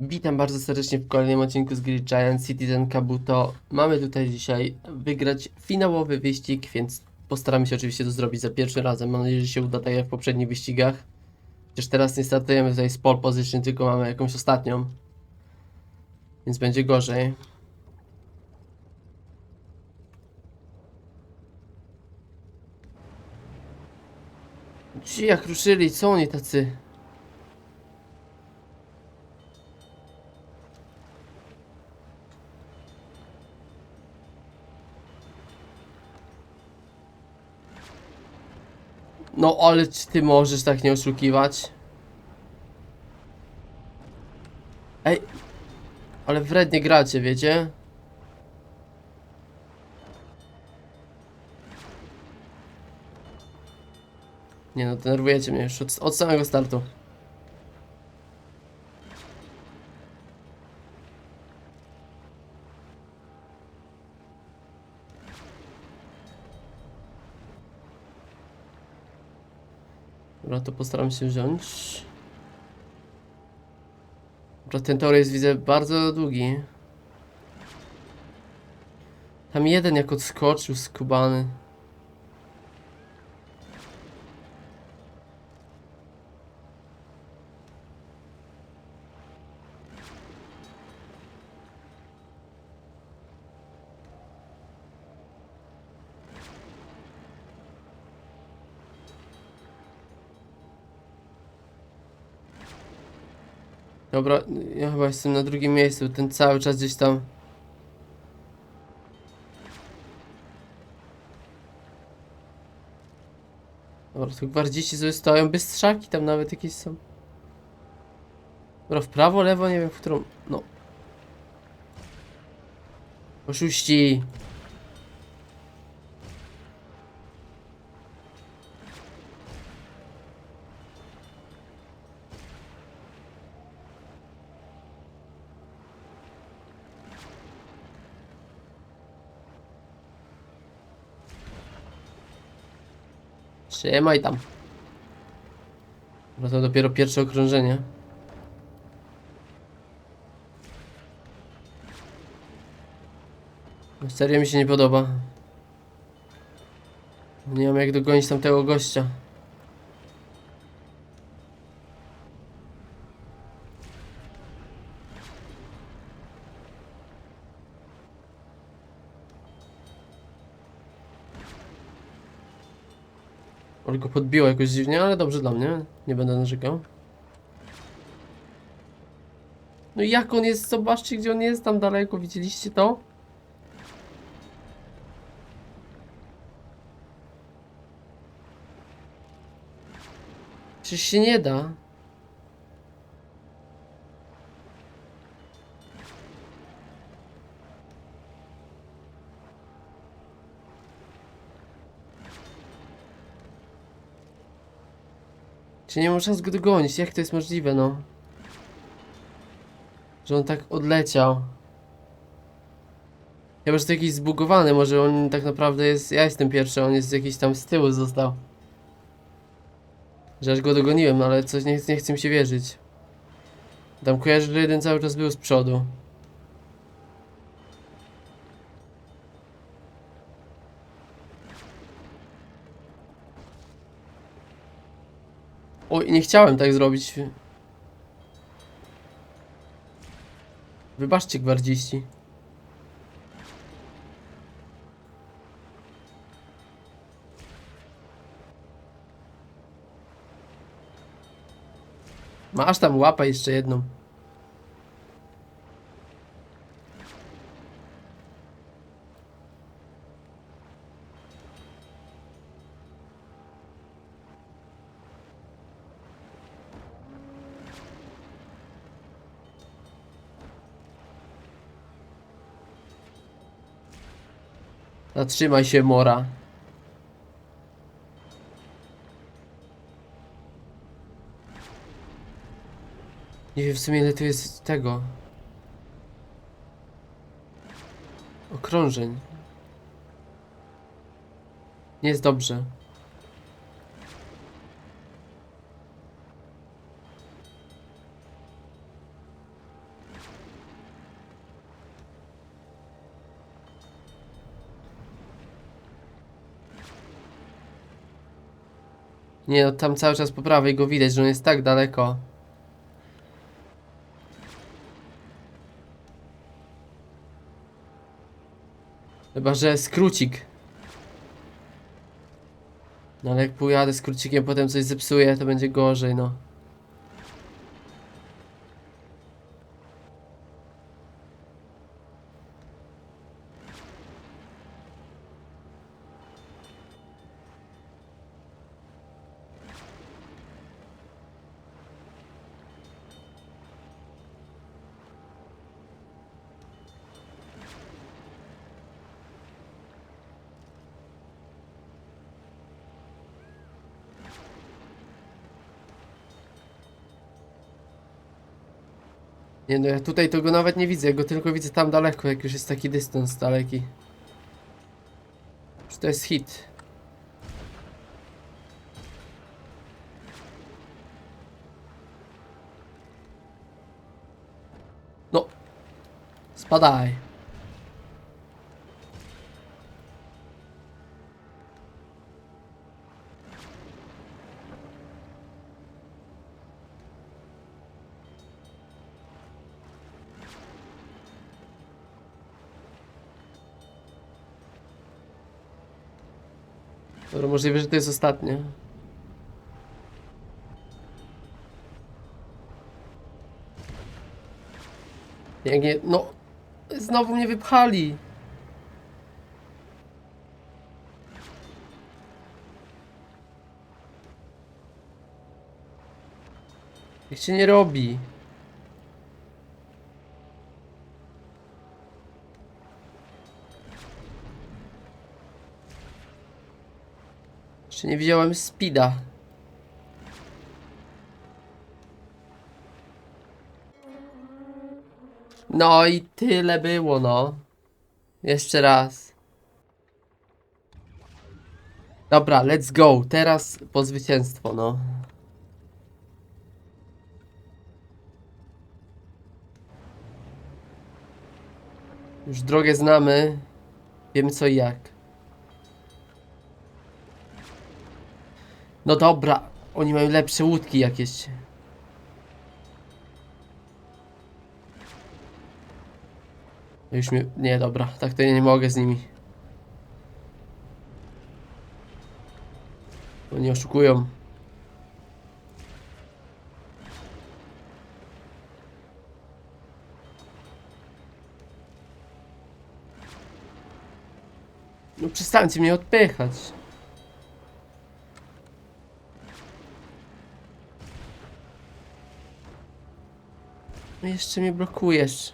Witam bardzo serdecznie w kolejnym odcinku z Grid Giant Citizen Kabuto. Mamy tutaj dzisiaj wygrać finałowy wyścig, więc postaramy się oczywiście to zrobić za pierwszym razem. Mam nadzieję, że się uda tak jak w poprzednich wyścigach. Chociaż teraz nie startujemy tutaj z pole position, tylko mamy jakąś ostatnią. Więc będzie gorzej. Ci jak ruszyli, co oni tacy? No ale czy ty możesz tak nie oszukiwać? Ej, ale wrednie gracie, wiecie? Nie no, denerwujecie mnie już od, od samego startu. Dobra, to postaram się wziąć. Dobra, ten tor jest widzę bardzo długi. Tam jeden jak odskoczył skubany. Dobra, ja chyba jestem na drugim miejscu, ten cały czas gdzieś tam. Dobra, tu gwardziści sobie stoją, bystrzaki tam nawet jakieś są. Dobra, w prawo, lewo, nie wiem w którą, no. Oszuści. Trzymaj tam. Dobra, to dopiero pierwsze okrążenie. No, Serio mi się nie podoba. Nie wiem jak dogonić tamtego gościa. Go podbiło jakoś dziwnie, ale dobrze dla mnie. Nie będę narzekał. No i jak on jest? Zobaczcie gdzie on jest tam daleko. Widzieliście to? Przecież się nie da. Czy nie można go dogonić? Jak to jest możliwe, no? Że on tak odleciał. Chyba, że to jakiś zbugowany, może on tak naprawdę jest... Ja jestem pierwszy, on jest jakiś tam z tyłu został. Że aż go dogoniłem, ale coś nie, nie chce mi się wierzyć. Tam kojarzę, że jeden cały czas był z przodu. Oj, nie chciałem tak zrobić. Wybaczcie, gwardziści. Masz tam łapę jeszcze jedną. Zatrzymaj się, Mora. Nie wiem w sumie ile tu jest tego. Okrążeń. Nie jest dobrze. Nie no, tam cały czas po prawej go widać, że on jest tak daleko. Chyba, że skrócik. No ale jak pojadę skrócikiem, potem coś zepsuję, to będzie gorzej, no. Nie no, ja tutaj to go nawet nie widzę, ja go tylko widzę tam daleko, jak już jest taki dystans daleki. Czy to jest hit? No. Spadaj. Dobra, możliwe, że to jest ostatnie. Jak nie, no, znowu mnie wypchali. Jak się nie robi. Jeszcze nie widziałem speeda. No i tyle było, no. Jeszcze raz. Dobra, let's go. Teraz po zwycięstwo, no. Już drogę znamy. Wiemy co i jak. No dobra, oni mają lepsze łódki jakieś. Już mi... Nie, dobra, tak to ja nie mogę z nimi. Oni oszukują. No przestańcie mnie odpychać. Jeszcze mnie blokujesz.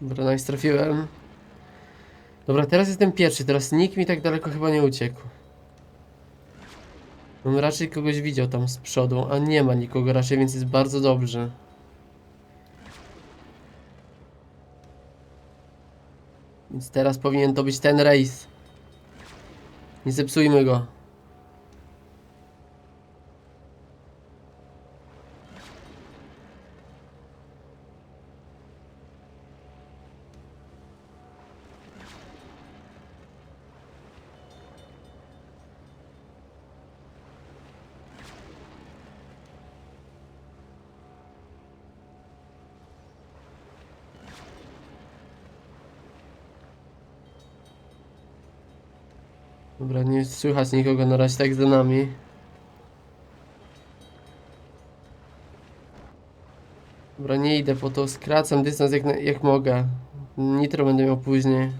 Dobra, nice, trafiłem. Dobra, teraz jestem pierwszy, teraz nikt mi tak daleko chyba nie uciekł. Bym raczej kogoś widział tam z przodu, a nie ma nikogo raczej, więc jest bardzo dobrze. Więc teraz powinien to być ten rejs. Nie zepsujmy go. Dobra, nie słychać nikogo na razie tak za nami. Dobra, nie idę po to, skracam dystans jak, jak mogę. Nitro będę miał później.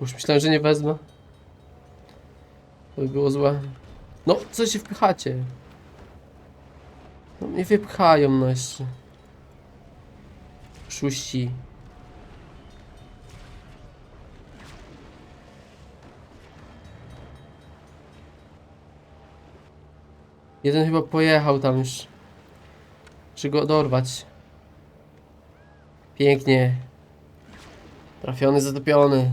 Już myślałem, że nie wezmę. To by było złe. No, co się wpychacie? No mnie wypchają jeszcze. Szuści. Jeden chyba pojechał tam już. Czy go dorwać? Pięknie. Trafiony, zatopiony.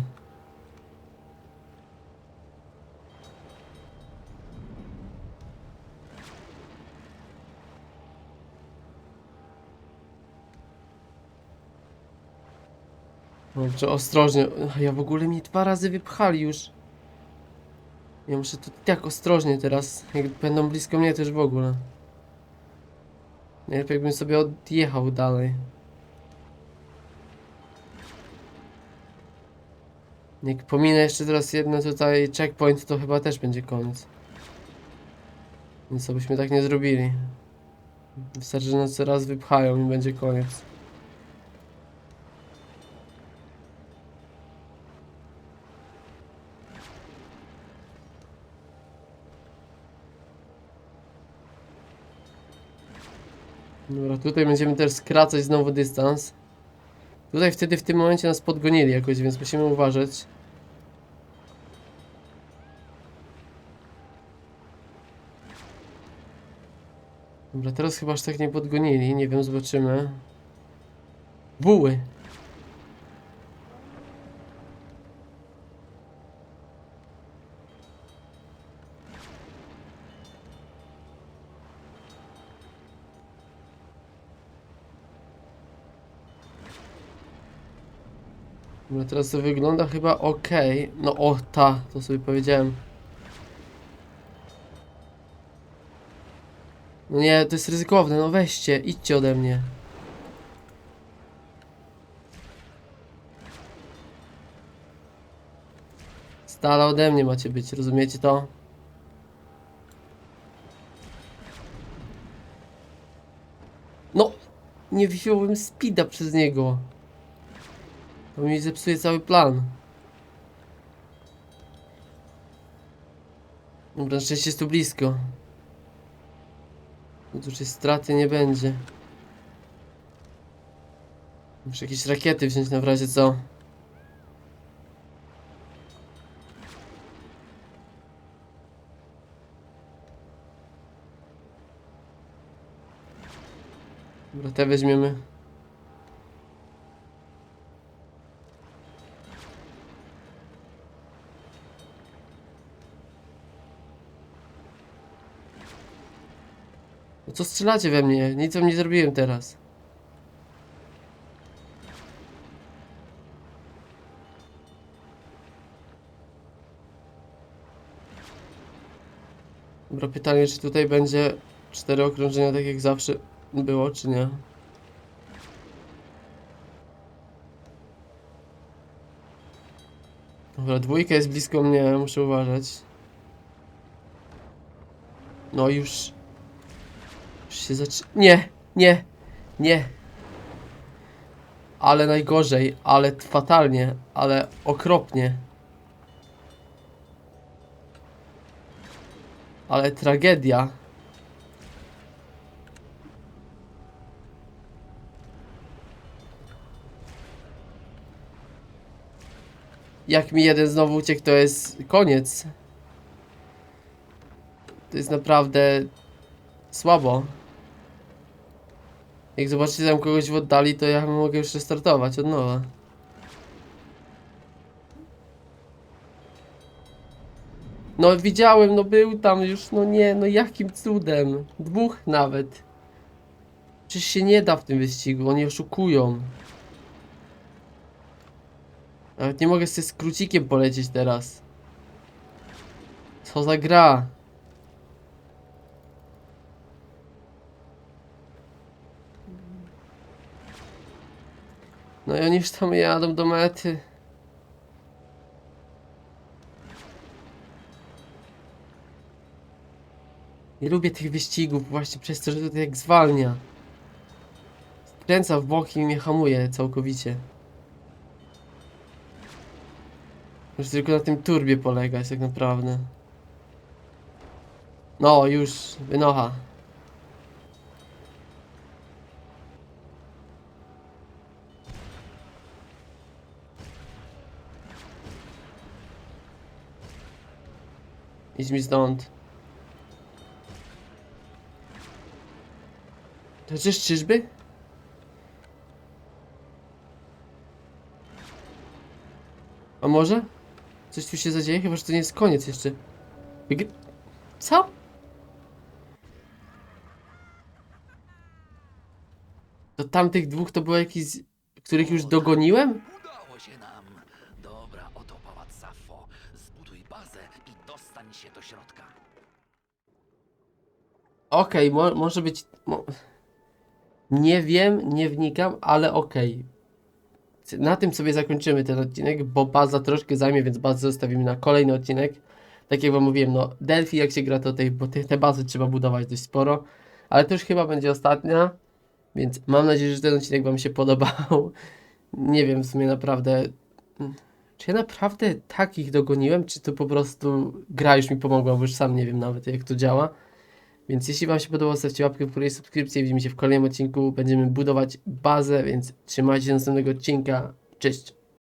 Dobrze, ostrożnie. Ja w ogóle mnie dwa razy wypchali już. Ja muszę tu tak ostrożnie teraz. Jak będą blisko mnie, to już w ogóle. Najlepiej jakbym sobie odjechał dalej. Jak pominę jeszcze teraz jedno tutaj checkpoint, to chyba też będzie koniec. Więc abyśmy tak nie zrobili. Wystarczy, że nas raz wypchają i będzie koniec. Dobra, tutaj będziemy też skracać znowu dystans. Tutaj wtedy w tym momencie nas podgonili jakoś, więc musimy uważać. Dobra, teraz chyba aż tak nie podgonili, nie wiem, zobaczymy. Buły! Dobra, teraz to wygląda chyba ok. No o, ta, to sobie powiedziałem. No nie, to jest ryzykowne, no weźcie, idźcie ode mnie. Stala ode mnie macie być, rozumiecie to? No, nie wziąłem speeda przez niego. To mi zepsuje cały plan. Dobra, szczęście jest tu blisko. No tu jest straty nie będzie. Muszę jakieś rakiety wziąć na razie co. Dobra, te weźmiemy. Co strzelacie we mnie? Nic wam nie zrobiłem teraz. Dobra, pytanie, czy tutaj będzie cztery okrążenia, tak jak zawsze było, czy nie? Dobra, dwójka jest blisko mnie, muszę uważać. No już... Się. Nie, nie, nie. Ale najgorzej, ale fatalnie, ale okropnie. Ale tragedia. Jak mi jeden znowu uciekł, to jest koniec. To jest naprawdę słabo. Jak zobaczycie tam kogoś w oddali, to ja mogę już restartować od nowa. No widziałem, no był tam już, no nie, no jakim cudem. Dwóch nawet. Przecież się nie da w tym wyścigu, oni oszukują. Nawet nie mogę sobie skrócikiem polecieć teraz. Co za gra? No i oni już tam jadą do mety. Nie lubię tych wyścigów właśnie przez to, że to tak zwalnia. Skręca w boki i mnie hamuje całkowicie. Muszę tylko na tym turbie polegać tak naprawdę. No, już, wynocha. Idź mi stąd. Przecież czyżby? A może? Coś tu się zadzieje? Chyba, że to nie jest koniec jeszcze. Co? To tamtych dwóch to było jakiś, których już dogoniłem? Okej, mo może być. Mo nie wiem, nie wnikam, ale okej. Na tym sobie zakończymy ten odcinek, bo baza troszkę zajmie, więc bazę zostawimy na kolejny odcinek. Tak jak wam mówiłem, no Delphi jak się gra to tej, bo te, te bazy trzeba budować dość sporo, ale to już chyba będzie ostatnia, więc mam nadzieję, że ten odcinek wam się podobał. Nie wiem w sumie naprawdę, mm, czy ja naprawdę tak ich dogoniłem, czy to po prostu gra już mi pomogła, bo już sam nie wiem nawet jak to działa. Więc jeśli Wam się podobało, zostawcie łapkę w górę i subskrypcję. Widzimy się w kolejnym odcinku. Będziemy budować bazę, więc trzymajcie się do następnego odcinka. Cześć!